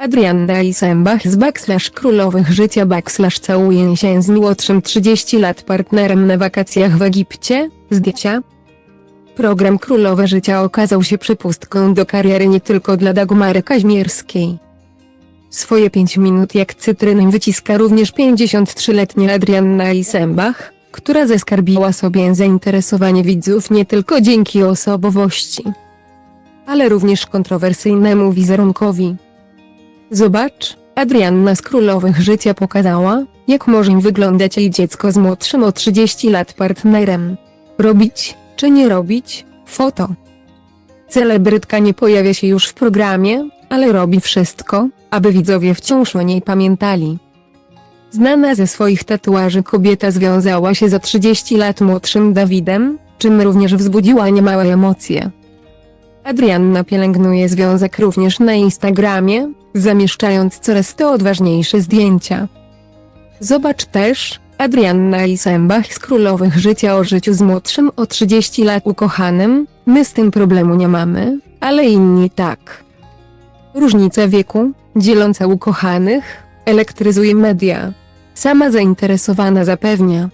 Adrianna Isembach z backslash królowych życia backslash całuje się z młodszym 30 lat partnerem na wakacjach w Egipcie, zdjęcia. Program Królowe Życia okazał się przepustką do kariery nie tylko dla Dagmary Kaźmierskiej. Swoje 5 minut jak cytryny wyciska również 53-letnia Adrianna Isembach, która zaskarbiła sobie zainteresowanie widzów nie tylko dzięki osobowości, ale również kontrowersyjnemu wizerunkowi. Zobacz, Adrianna z Królowych Życia pokazała, jak może wyglądać jej dziecko z młodszym o 30 lat partnerem. Robić, czy nie robić, foto. Celebrytka nie pojawia się już w programie, ale robi wszystko, aby widzowie wciąż o niej pamiętali. Znana ze swoich tatuaży kobieta związała się za 30 lat młodszym Dawidem, czym również wzbudziła niemałe emocje. Adrianna pielęgnuje związek również na Instagramie, zamieszczając coraz to odważniejsze zdjęcia. Zobacz też, Adrianna Isembach z Królowych Życia o życiu z młodszym o 30 lat ukochanym, my z tym problemu nie mamy, ale inni tak. Różnica wieku, dzieląca ukochanych, elektryzuje media. Sama zainteresowana zapewnia,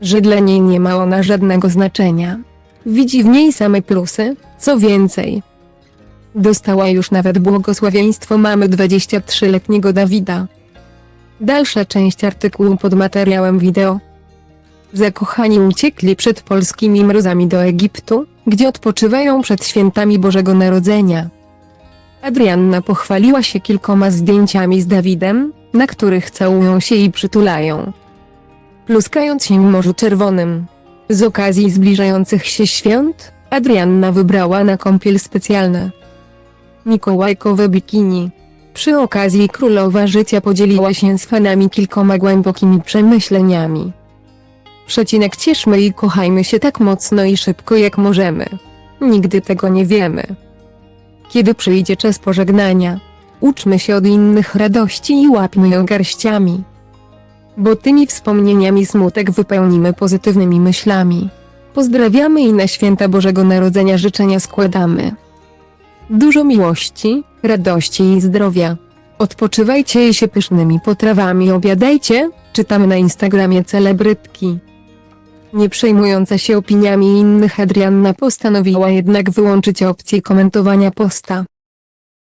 że dla niej nie ma ona żadnego znaczenia. Widzi w niej same plusy, co więcej. Dostała już nawet błogosławieństwo mamy 23-letniego Dawida. Dalsza część artykułu pod materiałem wideo. Zakochani uciekli przed polskimi mrozami do Egiptu, gdzie odpoczywają przed świętami Bożego Narodzenia. Adrianna pochwaliła się kilkoma zdjęciami z Dawidem, na których całują się i przytulają. Pluskając się w Morzu Czerwonym. Z okazji zbliżających się świąt, Adrianna wybrała na kąpiel specjalne mikołajkowe bikini. Przy okazji królowa życia podzieliła się z fanami kilkoma głębokimi przemyśleniami. Przecinek cieszmy i kochajmy się tak mocno i szybko jak możemy. Nigdy tego nie wiemy. Kiedy przyjdzie czas pożegnania, uczmy się od innych radości i łapmy ją garściami. Bo tymi wspomnieniami smutek wypełnimy pozytywnymi myślami. Pozdrawiamy i na święta Bożego Narodzenia życzenia składamy. Dużo miłości, radości i zdrowia. Odpoczywajcie się pysznymi potrawami obiadajcie, czytamy na Instagramie celebrytki. Nie przejmująca się opiniami innych Adrianna postanowiła jednak wyłączyć opcję komentowania posta.